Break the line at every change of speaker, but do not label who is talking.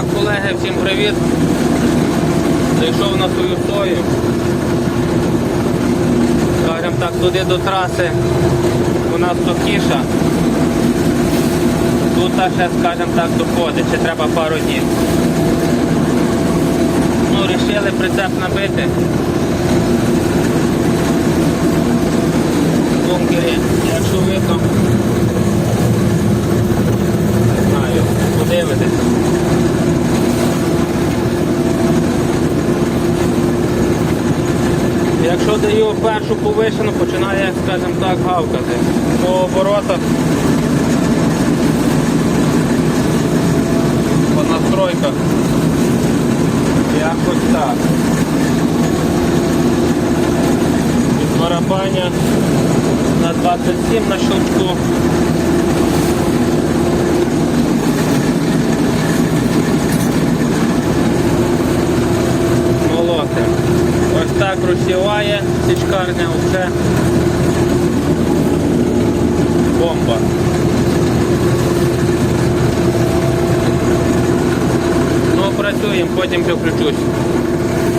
Так, колеги, всім привіт. Зайшов на свою сою. Скажем так, туди до траси у нас сухіша. Тут ще, скажем так, доходить, ще треба пару днів. Ну, рішили прицеп набити. Бункері, якщо видно, Якщо даю першу повишену, починає, скажімо так, гавкати. По оборотах, по настройках. Якось так. Від барабаня на 27 на щелчку. Так розсіває січкарня, вже бомба. Ну, працюємо, потім включусь.